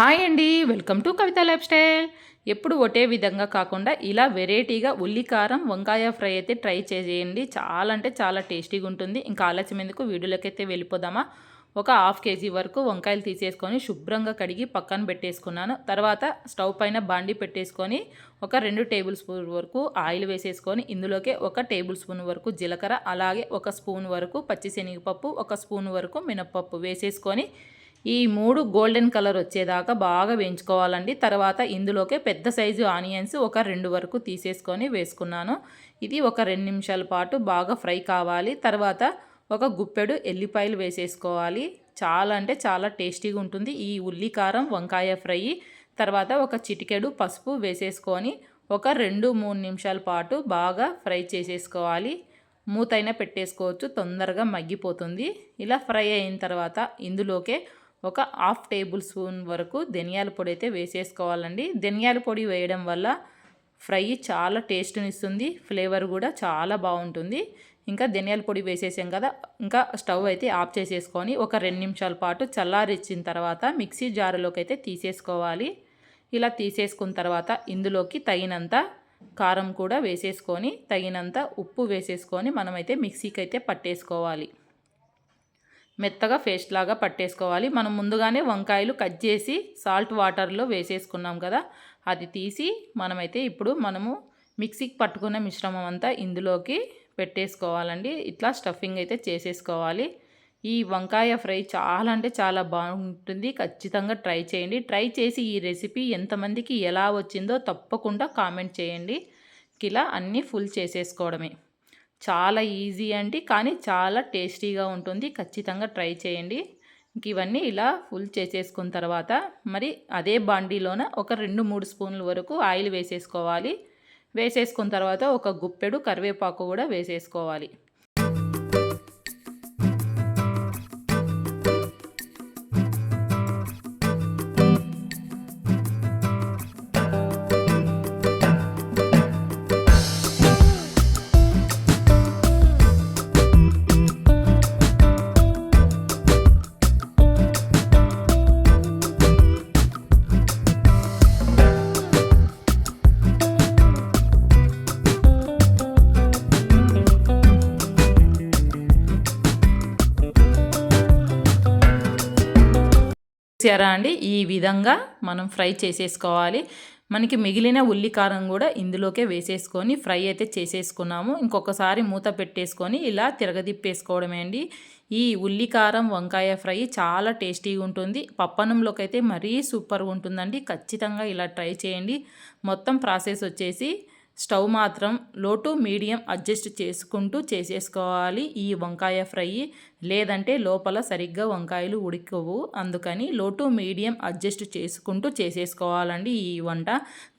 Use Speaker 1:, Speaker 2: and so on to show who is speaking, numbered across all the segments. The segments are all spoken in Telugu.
Speaker 1: హాయ్ అండి welcome to Kavitha lifestyle. ఎప్పుడు ఒకే విధంగా కాకుండా ఇలా వెరైటీగా ఉల్లికారం వంకాయ ఫ్రై అయితే ట్రై చేయండి. చాలా అంటే చాలా టేస్టీగా ఉంటుంది. ఇంకా ఆలస్యం ఎందుకు? వీడియోలోకి అయితే వెళ్ళిపోదామా? ఒక హాఫ్ కేజీ వరకు వంకాయలు తీసేసుకొని శుభ్రంగా కడిగి పక్కన పెట్టేసుకున్నాను. తర్వాత స్టవ్ పైన బాండి పెట్టేసుకొని ఒక రెండు టేబుల్ స్పూన్ వరకు ఆయిల్ వేసేసుకొని ఇందులోకి ఒక టేబుల్ స్పూన్ వరకు జీలకర్ర అలాగే ఒక స్పూన్ వరకు పచ్చిశనగపప్పు ఒక స్పూన్ వరకు మినప్పప్పు వేసేసుకొని ఈ మూడు గోల్డెన్ కలర్ వచ్చేదాకా బాగా వేయించుకోవాలండి. తర్వాత ఇందులోకే పెద్ద సైజు ఆనియన్స్ ఒక రెండు వరకు తీసేసుకొని వేసుకున్నాను. ఇది ఒక రెండు నిమిషాల పాటు బాగా ఫ్రై కావాలి. తర్వాత ఒక గుప్పెడు ఎల్లిపాయలు వేసేసుకోవాలి. చాలా అంటే చాలా టేస్టీగా ఉంటుంది. ఈ ఉల్లికారం వంకాయ ఫ్రై. తర్వాత ఒక చిటికెడు పసుపు వేసేసుకొని ఒక రెండు మూడు నిమిషాల పాటు బాగా ఫ్రై చేసేసుకోవాలి. మూతైనా పెట్టేసుకోవచ్చు. తొందరగా మగ్గిపోతుంది. ఇలా ఫ్రై అయిన తర్వాత ఇందులోకే ఒక హాఫ్ టేబుల్ స్పూన్ వరకు ధనియాల పొడి అయితే వేసేసుకోవాలండి. ధనియాల పొడి వేయడం వల్ల ఫ్రై చాలా టేస్ట్ని ఇస్తుంది ఫ్లేవర్ కూడా చాలా బాగుంటుంది. ఇంకా ధనియాల పొడి వేసేసాం కదా ఇంకా స్టవ్ అయితే ఆఫ్ చేసేసుకొని ఒక రెండు నిమిషాల పాటు చల్లారిచ్చిన తర్వాత మిక్సీ జారులోకి అయితే తీసేసుకోవాలి. ఇలా తీసేసుకున్న తర్వాత ఇందులోకి తగినంత కారం కూడా వేసేసుకొని తగినంత ఉప్పు వేసేసుకొని మనమైతే మిక్సీకి అయితే పట్టేసుకోవాలి. మెత్తగా పేస్ట్ లాగా పట్టేసుకోవాలి. మనం ముందుగానే వంకాయలు కట్ చేసి సాల్ట్ వాటర్లో వేసేసుకున్నాం కదా అది తీసి మనమైతే ఇప్పుడు మనము మిక్సీకి పట్టుకున్న మిశ్రమం అంతా ఇందులోకి పెట్టేసుకోవాలండి. ఇట్లా స్టఫింగ్ అయితే చేసేసుకోవాలి. ఈ వంకాయ ఫ్రై చాలా అంటే చాలా బాగుంటుంది. ఖచ్చితంగా ట్రై చేయండి. ట్రై చేసి ఈ రెసిపీ ఎంతమందికి ఎలా వచ్చిందో తప్పకుండా కామెంట్ చేయండి. ఇలా అన్నీ ఫుల్ చేసేసుకోవడమే. చాలా ఈజీ అండి కానీ చాలా టేస్టీగా ఉంటుంది. ఖచ్చితంగా ట్రై చేయండి. ఇంక ఇవన్నీ ఇలా ఫుల్ చేసేసుకున్న తర్వాత మరి అదే బాండీలోన ఒక రెండు మూడు స్పూన్ల వరకు ఆయిల్ వేసేసుకోవాలి. వేసేసుకున్న తర్వాత ఒక గుప్పెడు కరివేపాకు కూడా వేసేసుకోవాలి. చూసారా అండి? ఈ విధంగా మనం ఫ్రై చేసేసుకోవాలి. మనకి మిగిలిన ఉల్లి కారం కూడా ఇందులోకే వేసేసుకొని ఫ్రై అయితే చేసేసుకున్నాము. ఇంకొకసారి మూత పెట్టేసుకొని ఇలా తిరగదిప్పేసుకోవడమే అండి. ఈ ఉల్లి కారం వంకాయ ఫ్రై చాలా టేస్టీగా ఉంటుంది. పప్పనంలోకి అయితే మరీ సూపర్గా ఉంటుందండి. ఖచ్చితంగా ఇలా ట్రై చేయండి. మొత్తం ప్రాసెస్ వచ్చేసి స్టవ్ మాత్రం లో టు మీడియం అడ్జస్ట్ చేసుకుంటూ చేసేసుకోవాలి ఈ వంకాయ ఫ్రై. లేదంటే లోపల సరిగ్గా వంకాయలు ఉడికవు. అందుకని లో టు మీడియం అడ్జస్ట్ చేసుకుంటూ చేసేసుకోవాలండి ఈ వంట.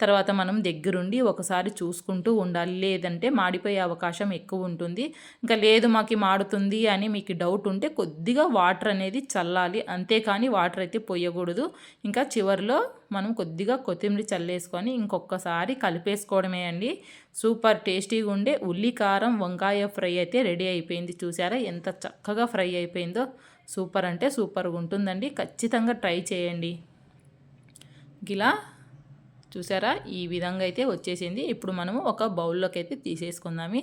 Speaker 1: తర్వాత మనం దగ్గరుండి ఒకసారి చూసుకుంటూ ఉండాలి. లేదంటే మాడిపోయే అవకాశం ఎక్కువ ఉంటుంది. ఇంకా లేదు మాకు మాడుతుంది అని మీకు డౌట్ ఉంటే కొద్దిగా వాటర్ అనేది చల్లాలి. అంతేకాని వాటర్ అయితే పోయకూడదు. ఇంకా చివరిలో మనం కొద్దిగా కొత్తిమీర చల్లేసుకొని ఇంకొకసారి కలిపేసుకోవడమే అండి. సూపర్ టేస్టీగా ఉండే ఉల్లి కారం వంకాయ ఫ్రై అయితే రెడీ అయిపోయింది. చూసారా? ఎంత చక్కగా ఫ్రై అయిపోయిందో. సూపర్ అంటే సూపర్గా ఉంటుందండి. ఖచ్చితంగా ట్రై చేయండి. ఇలా చూసారా? ఈ విధంగా అయితే వచ్చేసింది. ఇప్పుడు మనము ఒక బౌల్లోకి అయితే తీసేసుకుందాము.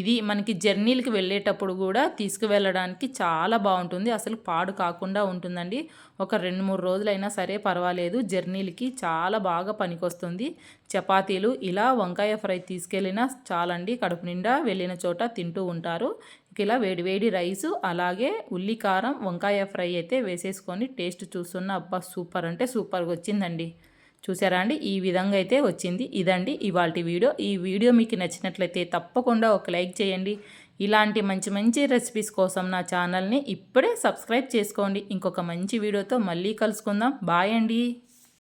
Speaker 1: ఇది మనకి జర్నీలకి వెళ్ళేటప్పుడు కూడా తీసుకువెళ్ళడానికి చాలా బాగుంటుంది. అసలు పాడు కాకుండా ఉంటుందండి. ఒక రెండు మూడు రోజులైనా సరే పర్వాలేదు. జర్నీలకి చాలా బాగా పనికొస్తుంది. చపాతీలు ఇలా వంకాయ ఫ్రై తీసుకెళ్ళినా చాలండి. కడుపు నిండా వెళ్ళిన చోట తింటూ ఉంటారు. ఇలా వేడివేడి రైసు అలాగే ఉల్లికారం వంకాయ ఫ్రై అయితే వేసేసుకొని టేస్ట్ చూస్తున్న అబ్బా సూపర్ అంటే సూపర్గా వచ్చిందండి. చూసారా అండి? ఈ విధంగా అయితే వచ్చింది. ఇదండి ఇవాళ వీడియో. ఈ వీడియో మీకు నచ్చినట్లయితే తప్పకుండా ఒక లైక్ చేయండి. ఇలాంటి మంచి మంచి రెసిపీస్ కోసం నా ఛానల్ని ఇప్పుడే సబ్స్క్రైబ్ చేసుకోండి. ఇంకొక మంచి వీడియోతో మళ్ళీ కలుసుకుందాం. బాయ్ అండి.